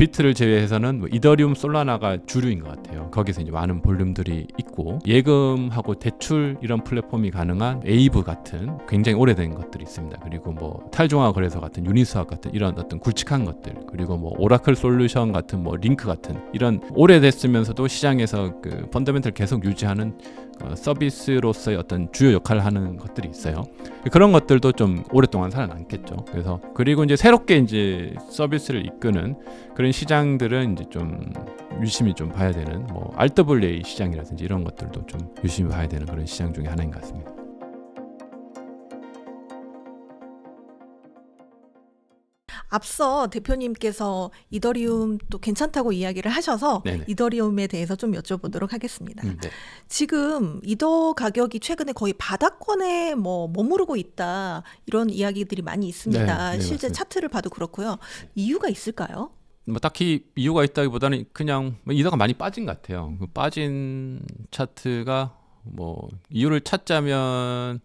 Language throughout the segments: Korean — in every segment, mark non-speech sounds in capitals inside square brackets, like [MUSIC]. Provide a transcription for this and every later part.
비트를 제외해서는 뭐 이더리움 솔라나가 주류인 것 같아요. 거기서 이제 많은 볼륨들이 있고 예금하고 대출 이런 플랫폼이 가능한 에이브 같은 굉장히 오래된 것들이 있습니다. 그리고 뭐 탈중앙 거래소 같은 유니스왑 같은 이런 어떤 굵직한 것들 그리고 뭐 오라클 솔루션 같은 뭐 링크 같은 이런 오래됐으면서도 시장에서 그 펀더멘털 계속 유지하는 어, 서비스로서의 어떤 주요 역할을 하는 것들이 있어요. 그런 것들도 좀 오랫동안 살아남겠죠. 그래서 그리고 이제 새롭게 이제 서비스를 이끄는 그런 시장들은 이제 좀 유심히 좀 봐야 되는 뭐 RWA 시장이라든지 이런 것들도 좀 유심히 봐야 되는 그런 시장 중에 하나인 것 같습니다. 앞서 대표님께서 이더리움 또 괜찮다고 이야기를 하셔서 네네. 이더리움에 대해서 좀 여쭤보도록 하겠습니다. 음, 네. 지금 이더 가격이 최근에 거의 바닥권에 뭐 머무르고 있다 이런 이야기들이 많이 있습니다. 네, 네, 실제 맞습니다. 차트를 봐도 그렇고요. 이유가 있을까요? 뭐 딱히 이유가 있다기보다는 그냥 뭐 이더가 많이 빠진 것 같아요. 그 빠진 차트가 뭐 이유를 찾자면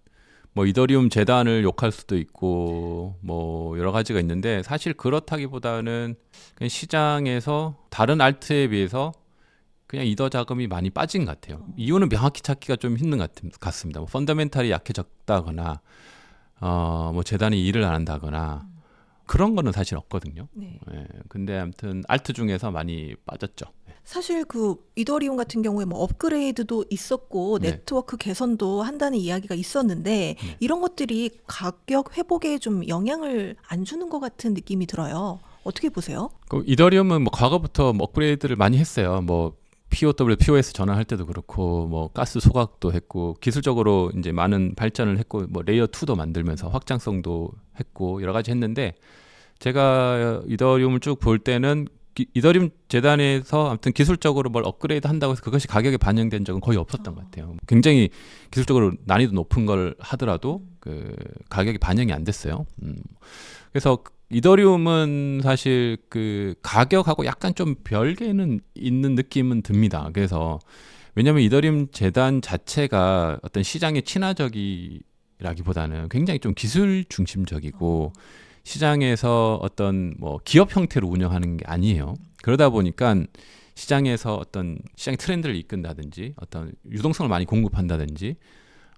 뭐 이더리움 재단을 욕할 수도 있고 뭐 여러 가지가 있는데 사실 그렇다기보다는 그냥 시장에서 다른 알트에 비해서 그냥 이더 자금이 많이 빠진 것 같아요. 이유는 명확히 찾기가 좀 힘든 것 같- 같습니다. 뭐 펀더멘탈이 약해졌다거나 어뭐 재단이 일을 안 한다거나 그런 거는 사실 없거든요. 네. 예, 근데 아무튼 알트 중에서 많이 빠졌죠. 사실 그 이더리움 같은 경우에 뭐 업그레이드도 있었고 네. 네트워크 개선도 한다는 이야기가 있었는데 네. 이런 것들이 가격 회복에 좀 영향을 안 주는 것 같은 느낌이 들어요. 어떻게 보세요? 그 이더리움은 뭐 과거부터 뭐 업그레이드를 많이 했어요. 뭐 POW, POS 전환할 때도 그렇고 뭐 가스 소각도 했고 기술적으로 이제 많은 발전을 했고 뭐 레이어 2도 만들면서 확장성도 했고 여러 가지 했는데 제가 이더리움을 쭉 볼 때는 기- 이더리움 재단에서 아무튼 기술적으로 뭘 업그레이드 한다고 해서 그것이 가격에 반영된 적은 거의 없었던 것 같아요. 굉장히 기술적으로 난이도 높은 걸 하더라도 그 가격이 반영이 안 됐어요. 음. 그래서 이더리움은 사실 그 가격하고 약간 좀 별개는 있는 느낌은 듭니다. 그래서 왜냐하면 이더리움 재단 자체가 어떤 시장의 친화적이라기보다는 굉장히 좀 기술 중심적이고 시장에서 어떤 뭐 기업 형태로 운영하는 게 아니에요. 그러다 보니까 시장에서 어떤 시장의 트렌드를 이끈다든지 어떤 유동성을 많이 공급한다든지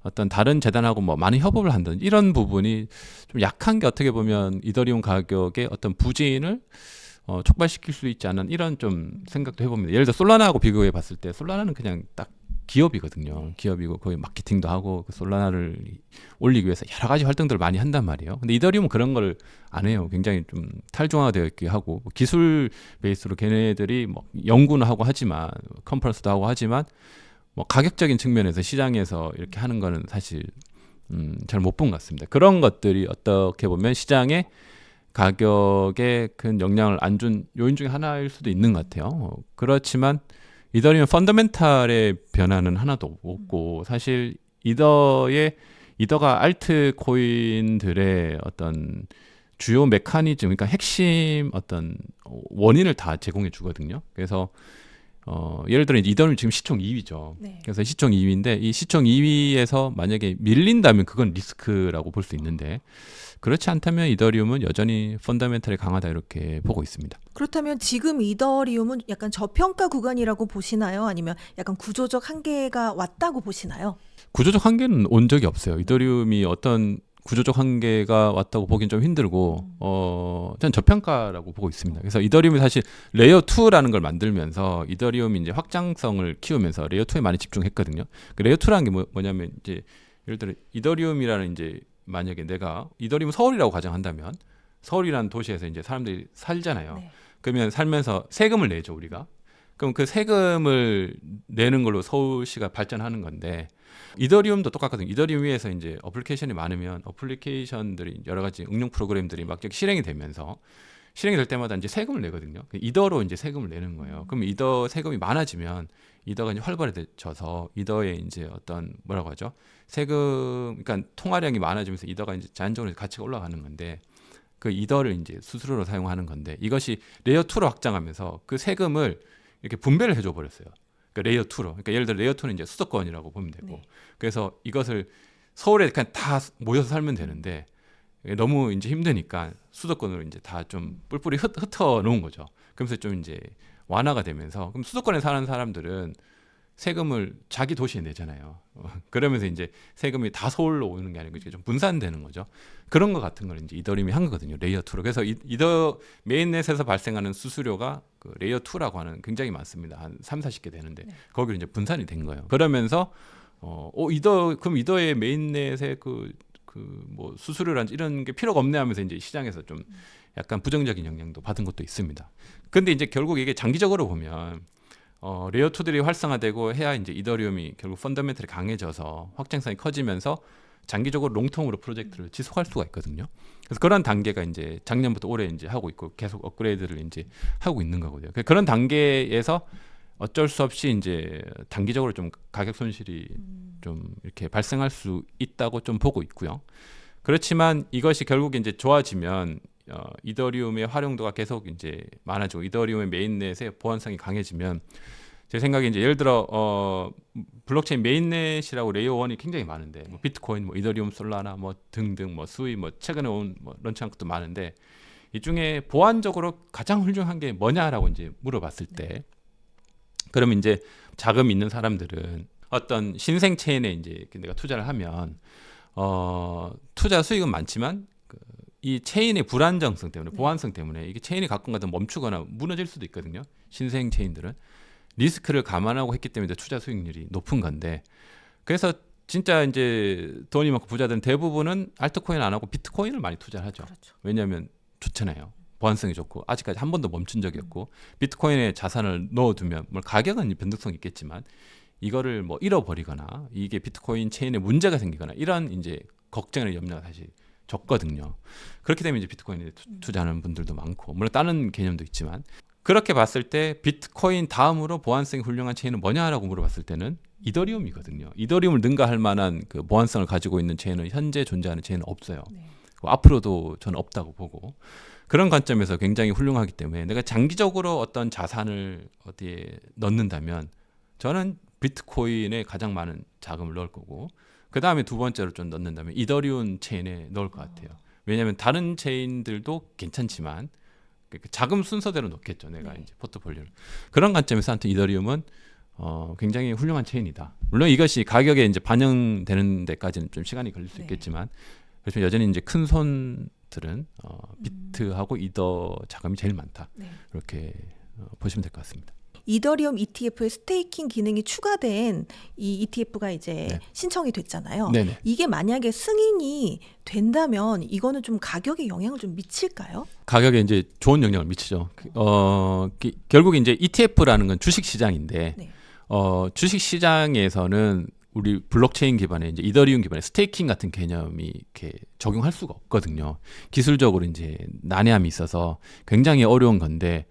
어떤 다른 재단하고 뭐 많은 협업을 한다든지 이런 부분이 좀 약한 게 어떻게 보면 이더리움 가격의 어떤 부진을 어, 촉발시킬 수 있지 않은 이런 좀 생각도 해봅니다. 예를 들어 솔라나하고 비교해 봤을 때 솔라나는 그냥 딱 기업이거든요. 기업이고 거의 마케팅도 하고 그 솔라나를 올리기 위해서 여러 가지 활동들을 많이 한단 말이에요. 근데 이더리움은 그런 걸 안 해요. 굉장히 좀 탈중화되어 있게 하고 뭐 기술 베이스로 걔네들이 뭐 연구는 하고 하지만 컨퍼런스도 하고 하지만 뭐 가격적인 측면에서 시장에서 이렇게 하는 거는 사실 음, 잘 못 본 것 같습니다. 그런 것들이 어떻게 보면 시장에 가격에 큰 영향을 안 준 요인 중에 하나일 수도 있는 것 같아요. 어, 그렇지만 이더리움 펀더멘탈의 변화는 하나도 없고 사실 이더의 이더가 알트 코인들의 어떤 주요 메커니즘, 그러니까 핵심 어떤 원인을 다 제공해 주거든요. 그래서 어, 예를 들어 이더는 지금 시총 2위죠. 네. 그래서 시총 2위인데 이 시총 2위에서 만약에 밀린다면 그건 리스크라고 볼 수 있는데 그렇지 않다면 이더리움은 여전히 펀더멘털이 강하다 이렇게 보고 있습니다. 그렇다면 지금 이더리움은 약간 저평가 구간이라고 보시나요? 아니면 약간 구조적 한계가 왔다고 보시나요? 구조적 한계는 온 적이 없어요. 이더리움이 어떤 구조적 한계가 왔다고 보기는 좀 힘들고 어, 전 저평가라고 보고 있습니다. 그래서 이더리움이 사실 레이어 2라는 걸 만들면서 이더리움이 이제 확장성을 키우면서 레이어 2에 많이 집중했거든요. 그 레이어 2라는 게 뭐, 뭐냐면 이제 예를 들어 이더리움이라는 이제 만약에 내가 이더리움 서울이라고 가정한다면 서울이라는 도시에서 이제 사람들이 살잖아요. 네. 그러면 살면서 세금을 내죠 우리가. 그럼 그 세금을 내는 걸로 서울시가 발전하는 건데 이더리움도 똑같거든요. 이더리움 위에서 이제 어플리케이션이 많으면 어플리케이션들이 여러 가지 응용 프로그램들이 막 실행이 되면서 실행이 될 때마다 이제 세금을 내거든요. 그 이더로 이제 세금을 내는 거예요. 그럼 이더 세금이 많아지면 이더가 이제 활발해져서 이더의 이제 어떤 뭐라고 하죠? 세금 그러니까 통화량이 많아지면서 이더가 이제 자연적으로 가치가 올라가는 건데 그 이더를 이제 수수료로 사용하는 건데 이것이 레이어 2로 확장하면서 그 세금을 이렇게 분배를 해줘 버렸어요. 그러니까 레이어 2로. 그러니까 예를 들어 레이어 2는 이제 수도권이라고 보면 되고 네. 그래서 이것을 서울에 그냥 다 모여서 살면 되는데 너무 이제 힘드니까 수도권으로 이제 다 좀 뿔뿔이 흩, 흩어 놓은 거죠. 그러면서 좀 이제 완화가 되면서 그럼 수도권에 사는 사람들은 세금을 자기 도시에 내잖아요. 어, [LAUGHS] 그러면서 이제 세금이 다 서울로 오는 게 아니고 이제 좀 분산되는 거죠. 그런 거 같은 걸 이제 이더리움이 한 거거든요. 레이어 2로. 그래서 이, 이더 메인넷에서 발생하는 수수료가 그 레이어 2라고 하는 굉장히 많습니다. 한 3, 40개 되는데 네. 거기로 이제 분산이 된 거예요. 그러면서 어, 어 이더 그럼 이더의 메인넷의 그 그 뭐 수수료란지 이런 게 필요가 없네 하면서 이제 시장에서 좀 약간 부정적인 영향도 받은 것도 있습니다. 근데 이제 결국 이게 장기적으로 보면 어, 레이어 2들이 활성화되고 해야 이제 이더리움이 결국 펀더멘털이 강해져서 확장성이 커지면서 장기적으로 롱통으로 프로젝트를 지속할 수가 있거든요. 그래서 그런 단계가 이제 작년부터 올해 이제 하고 있고 계속 업그레이드를 이제 하고 있는 거거든요. 그러니까 그런 단계에서 어쩔 수 없이 이제 단기적으로 좀 가격 손실이 좀 이렇게 발생할 수 있다고 좀 보고 있고요. 그렇지만 이것이 결국 이제 좋아지면 어, 이더리움의 활용도가 계속 이제 많아지고 이더리움의 메인넷의 보안성이 강해지면 제 생각에 이제 예를 들어 어 블록체인 메인넷이라고 레이어 1이 굉장히 많은데 뭐 비트코인, 뭐 이더리움, 솔라나 뭐 등등 뭐 수위 뭐 최근에 온 뭐 런칭한 것도 많은데 이 중에 보안적으로 가장 훌륭한 게 뭐냐라고 이제 물어봤을 때 그러면 이제 자금 있는 사람들은 어떤 신생 체인에 이제 내가 투자를 하면 어 투자 수익은 많지만 그 이 체인의 불안정성 때문에 보안성 때문에 이게 체인이 가끔 가다 멈추거나 무너질 수도 있거든요. 신생 체인들은 리스크를 감안하고 했기 때문에 투자 수익률이 높은 건데 그래서 진짜 이제 돈이 많고 부자들은 대부분은 알트코인 안 하고 비트코인을 많이 투자를 하죠. 그렇죠. 왜냐하면 좋잖아요. 보안성이 좋고 아직까지 한 번도 멈춘 적이 없고 비트코인에 자산을 넣어두면 뭐 가격은 변동성이 있겠지만 이거를 뭐 잃어버리거나 이게 비트코인 체인에 문제가 생기거나 이런 이제 걱정이나 염려가 사실 적거든요. 그렇기 때문에 이제 비트코인에 투- 투자하는 분들도 많고 물론 다른 개념도 있지만 그렇게 봤을 때 비트코인 다음으로 보안성이 훌륭한 체인은 뭐냐라고 물어봤을 때는 이더리움이거든요. 이더리움을 능가할 만한 그 보안성을 가지고 있는 체인은 현재 존재하는 체인은 없어요. 네. 그 앞으로도 저는 없다고 보고 그런 관점에서 굉장히 훌륭하기 때문에 내가 장기적으로 어떤 자산을 어디에 넣는다면 저는 비트코인에 가장 많은 자금을 넣을 거고 그 다음에 두 번째로 좀 넣는다면 이더리움 체인에 넣을 것 같아요. 왜냐하면 다른 체인들도 괜찮지만 그 자금 순서대로 넣겠죠. 내가 네. 이제 포트폴리오를 그런 관점에서 한테 이더리움은 어, 굉장히 훌륭한 체인이다. 물론 이것이 가격에 이제 반영되는 데까지는 좀 시간이 걸릴 수 네. 있겠지만 그렇지만 여전히 이제 큰 손들은 어, 비트하고 이더 자금이 제일 많다. 네. 이렇게 어, 보시면 될 것 같습니다. 이더리움 ETF에 스테이킹 기능이 추가된 이 ETF가 이제 네. 신청이 됐잖아요. 네네. 이게 만약에 승인이 된다면 이거는 좀 가격에 영향을 좀 미칠까요? 가격에 이제 좋은 영향을 미치죠. 어, 기- 결국 이제 ETF라는 건 주식 시장인데 네. 어, 주식 시장에서는 우리 블록체인 기반의 이제 이더리움 기반의 스테이킹 같은 개념이 이렇게 적용할 수가 없거든요. 기술적으로 이제 난해함이 있어서 굉장히 어려운 건데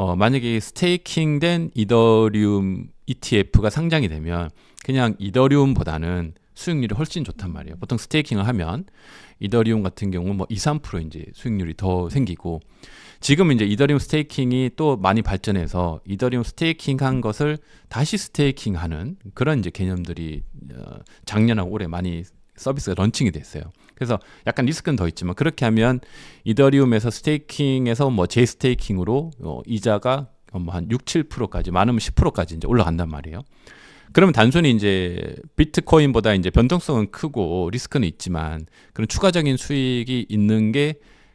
어, 만약에 스테이킹된 이더리움 ETF가 상장이 되면 그냥 이더리움보다는 수익률이 훨씬 좋단 말이에요. 보통 스테이킹을 하면 이더리움 같은 경우 뭐 2, 3% 이제 수익률이 더 생기고 지금 이제 이더리움 스테이킹이 또 많이 발전해서 이더리움 스테이킹한 것을 다시 스테이킹하는 그런 이제 개념들이 어, 작년하고 올해 많이 서비스가 런칭이 됐어요. 그래서 약간 리스크는 더 있지만 그렇게 하면 이더리움에서 스테이킹에서 뭐 제스테이킹으로 어, 이자가 뭐한 6, 7%까지 많으면 10%까지 이제 올라간단 말이에요. 그러면 단순히 이제 비트코인보다 이제 변동성은 크고 리스크는 있지만 그런 추가적인 수익이 있는 게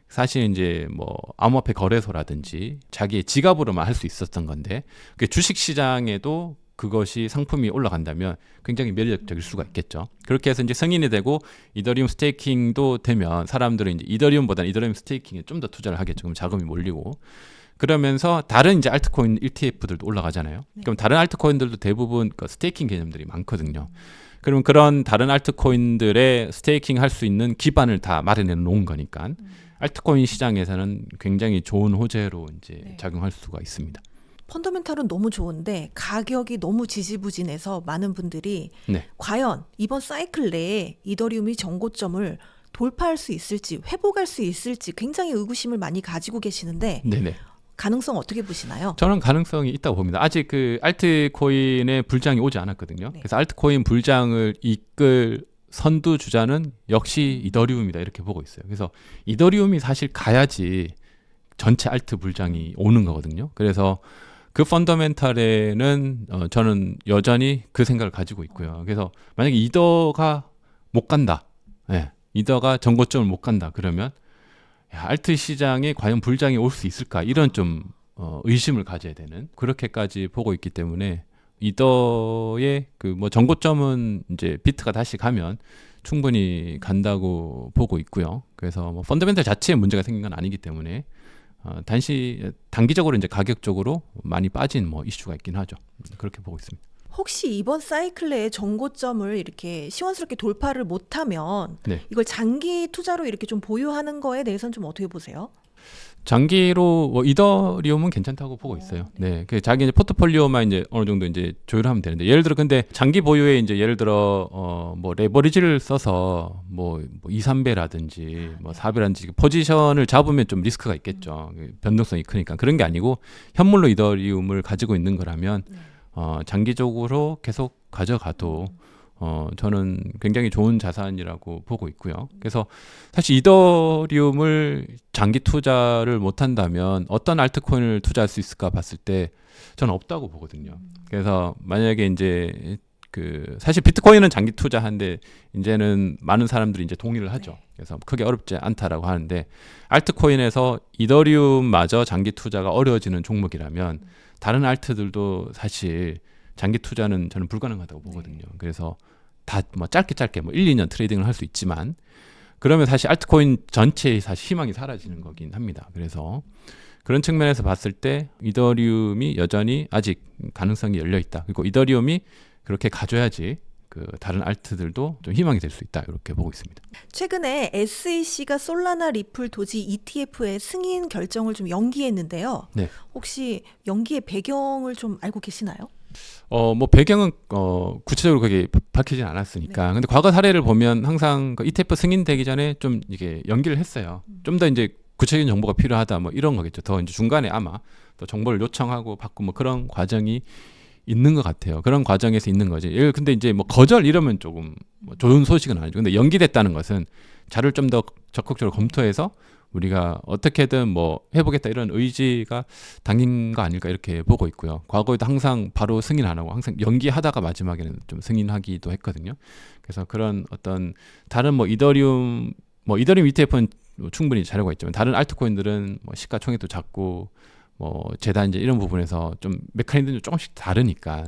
사실 이제 뭐 암호화폐 거래소라든지 자기의 지갑으로만 할 수 있었던 건데 그 주식 시장에도 그것이 상품이 올라간다면 굉장히 매력적일 수가 있겠죠. 그렇게 해서 이제 승인이 되고 이더리움 스테이킹도 되면 사람들은 이제 이더리움보다는 이더리움 스테이킹에 좀 더 투자를 하겠죠. 그럼 자금이 몰리고 그러면서 다른 이제 알트코인 ETF들도 올라가잖아요. 네. 그럼 다른 알트코인들도 대부분 그 스테이킹 개념들이 많거든요. 그러면 그런 다른 알트코인들의 스테이킹 할 수 있는 기반을 다 마련해 놓은 거니까 알트코인 시장에서는 굉장히 좋은 호재로 이제 네. 작용할 수가 있습니다. 펀더멘탈은 너무 좋은데 가격이 너무 지지부진해서 많은 분들이 네. 과연 이번 사이클 내에 이더리움이 정고점을 돌파할 수 있을지 회복할 수 있을지 굉장히 의구심을 많이 가지고 계시는데 네네. 가능성 어떻게 보시나요? 저는 가능성이 있다고 봅니다. 아직 그 알트코인의 불장이 오지 않았거든요. 네. 그래서 알트코인 불장을 이끌 선두 주자는 역시 이더리움이다 이렇게 보고 있어요. 그래서 이더리움이 사실 가야지 전체 알트 불장이 오는 거거든요. 그래서 그 펀더멘탈에는 어, 저는 여전히 그 생각을 가지고 있고요. 그래서 만약에 이더가 못 간다, 예, 이더가 전고점을 못 간다 그러면 야, 알트 시장에 과연 불장이 올 수 있을까 이런 좀 어, 의심을 가져야 되는 그렇게까지 보고 있기 때문에 이더의 그 뭐 전고점은 이제 비트가 다시 가면 충분히 간다고 보고 있고요. 그래서 뭐 펀더멘탈 자체에 문제가 생긴 건 아니기 때문에 어, 단시 단기적으로 이제 가격적으로 많이 빠진 뭐 이슈가 있긴 하죠. 그렇게 보고 있습니다. 혹시 이번 사이클 내에 정고점을 이렇게 시원스럽게 돌파를 못하면 네. 이걸 장기 투자로 이렇게 좀 보유하는 거에 대해서는 좀 어떻게 보세요? 장기로 뭐 이더리움은 괜찮다고 보고 있어요. 네, 그 자기 이제 포트폴리오만 이제 어느 정도 이제 조율하면 되는데 예를 들어 근데 장기 보유에 이제 예를 들어 어뭐 레버리지를 써서 뭐, 뭐 2, 3배라든지 뭐 4배라든지 포지션을 잡으면 좀 리스크가 있겠죠. 그 변동성이 크니까. 그런 게 아니고 현물로 이더리움을 가지고 있는 거라면 어 장기적으로 계속 가져가도 어 저는 굉장히 좋은 자산이라고 보고 있고요. 그래서 사실 이더리움을 장기 투자를 못 한다면 어떤 알트코인을 투자할 수 있을까 봤을 때 저는 없다고 보거든요. 그래서 만약에 이제 그 사실 비트코인은 장기 투자한데 이제는 많은 사람들이 이제 동의를 하죠. 그래서 크게 어렵지 않다라고 하는데 알트코인에서 이더리움마저 장기 투자가 어려워지는 종목이라면 다른 알트들도 사실 장기 투자는 저는 불가능하다고 보거든요. 그래서 다 뭐 짧게 짧게 뭐 1, 2년 트레이딩을 할 수 있지만 그러면 사실 알트코인 전체의 사실 희망이 사라지는 거긴 합니다. 그래서 그런 측면에서 봤을 때 이더리움이 여전히 아직 가능성이 열려 있다. 그리고 이더리움이 그렇게 가져야지 그 다른 알트들도 좀 희망이 될 수 있다. 이렇게 보고 있습니다. 최근에 SEC가 솔라나 리플 도지 ETF의 승인 결정을 좀 연기했는데요. 네. 혹시 연기의 배경을 좀 알고 계시나요? 어, 뭐 배경은 어, 구체적으로 그게 바- 밝히진 않았으니까. 근데 과거 사례를 보면 항상 그 ETF 승인되기 전에 좀 이게 연기를 했어요. 좀더 이제 구체적인 정보가 필요하다 뭐 이런 거겠죠. 더 이제 중간에 아마 또 정보를 요청하고 받고 뭐 그런 과정이 있는 것 같아요. 그런 과정에서 있는 거지. 예, 근데 이제 뭐 거절 이러면 조금 뭐 좋은 소식은 아니죠. 근데 연기됐다는 것은 자료를 좀 더 적극적으로 검토해서 우리가 어떻게든 뭐 해보겠다 이런 의지가 당긴 거 아닐까 이렇게 보고 있고요. 과거에도 항상 바로 승인 안 하고 항상 연기하다가 마지막에는 좀 승인하기도 했거든요. 그래서 그런 어떤 다른 뭐 이더리움 뭐 이더리움 ETF는 충분히 자료가 있지만 다른 알트코인들은 뭐 시가총액도 작고 뭐 재단 이제 이런 부분에서 좀 메커니즘이 조금씩 다르니까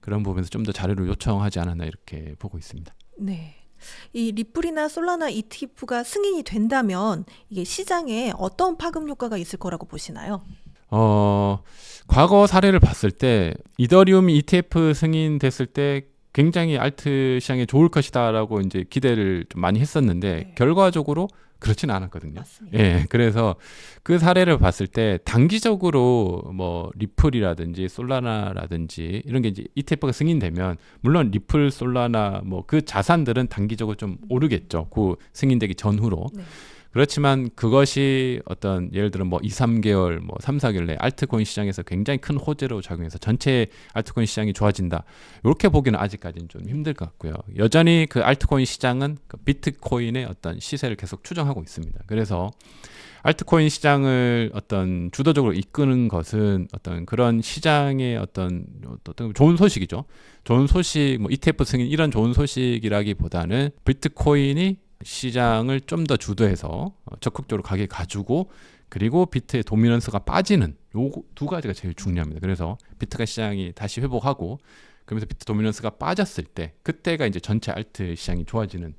그런 부분에서 좀 더 자료를 요청하지 않았나 이렇게 보고 있습니다. 네. 이 리플이나 솔라나 ETF가 승인이 된다면 이게 시장에 어떤 파급 효과가 있을 거라고 보시나요? 어, 과거 사례를 봤을 때 이더리움이 ETF 승인됐을 때 굉장히 알트 시장에 좋을 것이다라고 이제 기대를 좀 많이 했었는데 네. 결과적으로 그렇지는 않았거든요. 맞습니다. 예, 그래서 그 사례를 봤을 때 단기적으로 뭐 리플이라든지 솔라나라든지 이런 게 이제 ETF가 승인되면 물론 리플, 솔라나 뭐 그 자산들은 단기적으로 좀 오르겠죠. 그 승인되기 전후로. 네. 그렇지만 그것이 어떤 예를 들어 뭐 2, 3개월 뭐 3, 4개월 내 알트코인 시장에서 굉장히 큰 호재로 작용해서 전체 알트코인 시장이 좋아진다. 이렇게 보기는 아직까지는 좀 힘들 것 같고요. 여전히 그 알트코인 시장은 그 비트코인의 어떤 시세를 계속 추정하고 있습니다. 그래서 알트코인 시장을 어떤 주도적으로 이끄는 것은 어떤 그런 시장의 어떤 어떤 좋은 소식이죠. 좋은 소식, 뭐 ETF 승인 이런 좋은 소식이라기보다는 비트코인이 시장을 좀 더 주도해서 어, 적극적으로 가게 가지고 그리고 비트의 도미넌스가 빠지는 요 두 가지가 제일 중요합니다. 그래서 비트가 시장이 다시 회복하고 그러면서 비트 도미넌스가 빠졌을 때 그때가 이제 전체 알트 시장이 좋아지는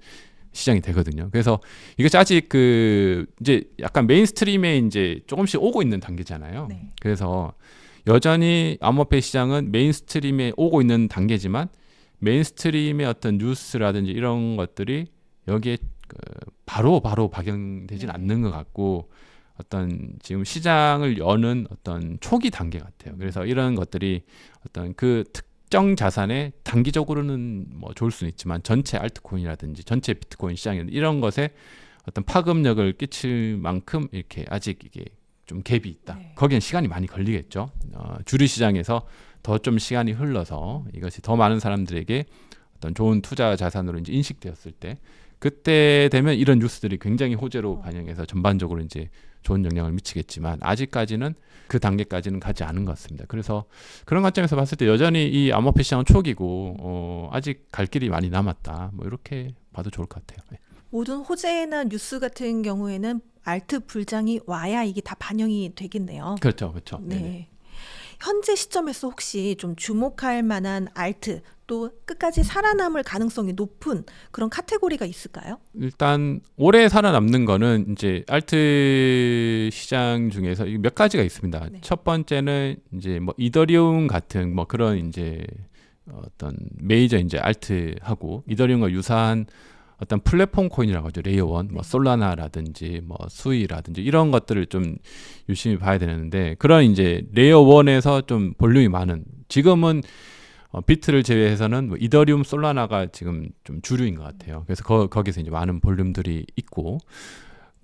시장이 되거든요. 그래서 이것이 아직 그 이제 약간 메인스트림에 이제 조금씩 오고 있는 단계잖아요. 네. 그래서 여전히 암호화폐 시장은 메인스트림에 오고 있는 단계지만 메인스트림의 어떤 뉴스라든지 이런 것들이 여기에 그 바로 바로 박영되진 네. 않는 것 같고 어떤 지금 시장을 여는 어떤 초기 단계 같아요. 그래서 이런 것들이 어떤 그 특정 자산에 단기적으로는 뭐 좋을 수는 있지만 전체 알트코인이라든지 전체 비트코인 시장에 이런 것에 어떤 파급력을 끼칠 만큼 이렇게 아직 이게 좀 갭이 있다. 네. 거기엔 시간이 많이 걸리겠죠. 어, 주류 시장에서 더 좀 시간이 흘러서 이것이 더 많은 사람들에게 어떤 좋은 투자 자산으로 이제 인식되었을 때 그때 되면 이런 뉴스들이 굉장히 호재로 어. 반영해서 전반적으로 이제 좋은 영향을 미치겠지만 아직까지는 그 단계까지는 가지 않은 것 같습니다. 그래서 그런 관점에서 봤을 때 여전히 이 암호화폐 시장은 초기고 어, 아직 갈 길이 많이 남았다. 뭐 이렇게 봐도 좋을 것 같아요. 네. 모든 호재나 뉴스 같은 경우에는 알트 불장이 와야 이게 다 반영이 되겠네요. 그렇죠, 그렇죠. 네. 네네. 현재 시점에서 혹시 좀 주목할 만한 알트 또 끝까지 살아남을 가능성이 높은 그런 카테고리가 있을까요? 일단 올해 살아남는 거는 이제 알트 시장 중에서 이몇 가지가 있습니다. 네. 첫 번째는 이제 뭐 이더리움 같은 뭐 그런 이제 어떤 메이저 이제 알트하고 이더리움과 유사한 어떤 플랫폼 코인이라고 하죠. 레이어 원, 뭐 네. 솔라나라든지 뭐 수이라든지 이런 것들을 좀 유심히 봐야 되는데 그런 이제 레이어 원에서 좀 볼륨이 많은 지금은 어, 비트를 제외해서는 뭐 이더리움, 솔라나가 지금 좀 주류인 것 같아요. 그래서 거, 거기서 이제 많은 볼륨들이 있고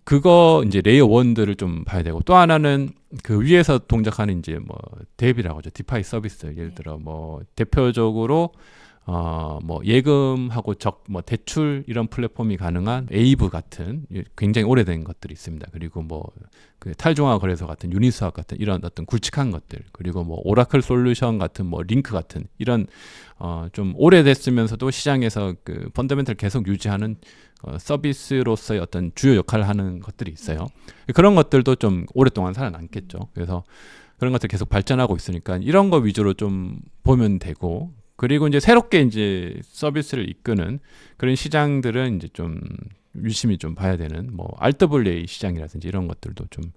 그거 이제 레이어 원들을 좀 봐야 되고 또 하나는 그 위에서 동작하는 이제 뭐 대비라고 하죠. 디파이 서비스 예를 네. 들어 뭐 대표적으로 어 뭐 예금하고 적 뭐 대출 이런 플랫폼이 가능한 에이브 같은 굉장히 오래된 것들이 있습니다. 그리고 뭐 그 탈중앙 거래소 같은 유니스왑 같은 이런 어떤 굵직한 것들 그리고 뭐 오라클 솔루션 같은 뭐 링크 같은 이런 어 좀 오래됐으면서도 시장에서 그 펀더멘털 계속 유지하는 어, 서비스로서의 어떤 주요 역할을 하는 것들이 있어요. 그런 것들도 좀 오랫동안 살아남겠죠. 그래서 그런 것들 계속 발전하고 있으니까 이런 거 위주로 좀 보면 되고 그리고 이제 새롭게 이제 서비스를 이끄는 그런 시장들은 이제 좀 유심히 좀 봐야 되는 뭐 RWA 시장이라든지 이런 것들도 좀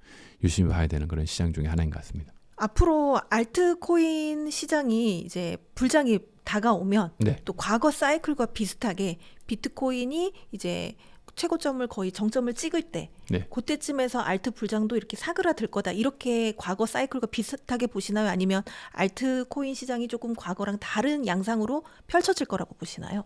유심히 봐야 되는 그런 시장 중에 하나인 것 같습니다. 앞으로 알트코인 시장이 이제 불장이 다가오면 네. 또 과거 사이클과 비슷하게 비트코인이 이제 최고점을 거의 정점을 찍을 때 네. 그때쯤에서 알트 불장도 이렇게 사그라들 거다 이렇게 과거 사이클과 비슷하게 보시나요? 아니면 알트 코인 시장이 조금 과거랑 다른 양상으로 펼쳐질 거라고 보시나요?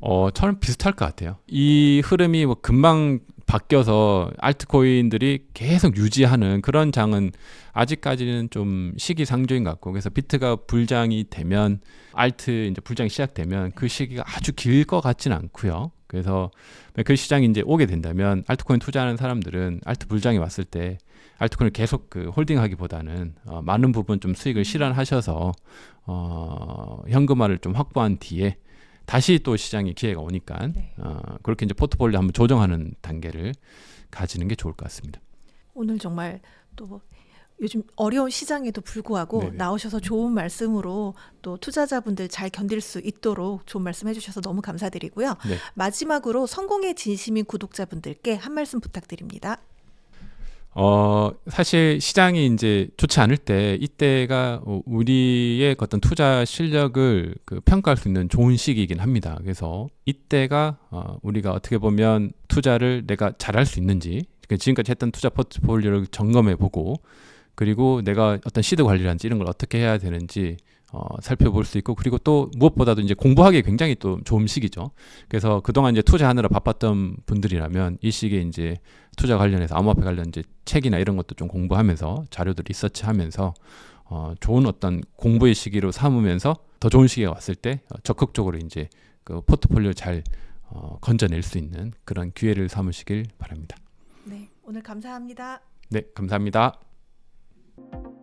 어, 저는 비슷할 것 같아요. 이 흐름이 뭐 금방 바뀌어서 알트코인들이 계속 유지하는 그런 장은 아직까지는 좀 시기상조인 것 같고 그래서 비트가 불장이 되면 알트 이제 불장이 시작되면 그 시기가 아주 길 것 같지는 않고요. 그래서 그 시장이 이제 오게 된다면 알트코인 투자하는 사람들은 알트 불장이 왔을 때 알트코인을 계속 그 홀딩하기보다는 어, 많은 부분 좀 수익을 실현하셔서 어, 현금화를 좀 확보한 뒤에 다시 또 시장에 기회가 오니까 네. 어, 그렇게 이제 포트폴리오 한번 조정하는 단계를 가지는 게 좋을 것 같습니다. 오늘 정말 또 요즘 어려운 시장에도 불구하고 네네. 나오셔서 좋은 말씀으로 또 투자자분들 잘 견딜 수 있도록 좋은 말씀 해주셔서 너무 감사드리고요. 네. 마지막으로 성공의 진심인 구독자분들께 한 말씀 부탁드립니다. 어, 사실 시장이 이제 좋지 않을 때 이때가 어, 우리의 어떤 투자 실력을 그 평가할 수 있는 좋은 시기이긴 합니다. 그래서 이때가 어, 우리가 어떻게 보면 투자를 내가 잘할 수 있는지 그러니까 지금까지 했던 투자 포트폴리오를 점검해 보고 그리고 내가 어떤 시드 관리라든지 이런 걸 어떻게 해야 되는지 어, 살펴볼 수 있고 그리고 또 무엇보다도 이제 공부하기 굉장히 또 좋은 시기죠. 그래서 그동안 이제 투자하느라 바빴던 분들이라면 이 시기에 이제 투자 관련해서 암호화폐 관련 이제 책이나 이런 것도 좀 공부하면서 자료들 리서치하면서 어, 좋은 어떤 공부의 시기로 삼으면서 더 좋은 시기가 왔을 때 어, 적극적으로 이제 그 포트폴리오 잘 어, 건져낼 수 있는 그런 기회를 삼으시길 바랍니다. 네, 오늘 감사합니다. 네, 감사합니다. Thank you.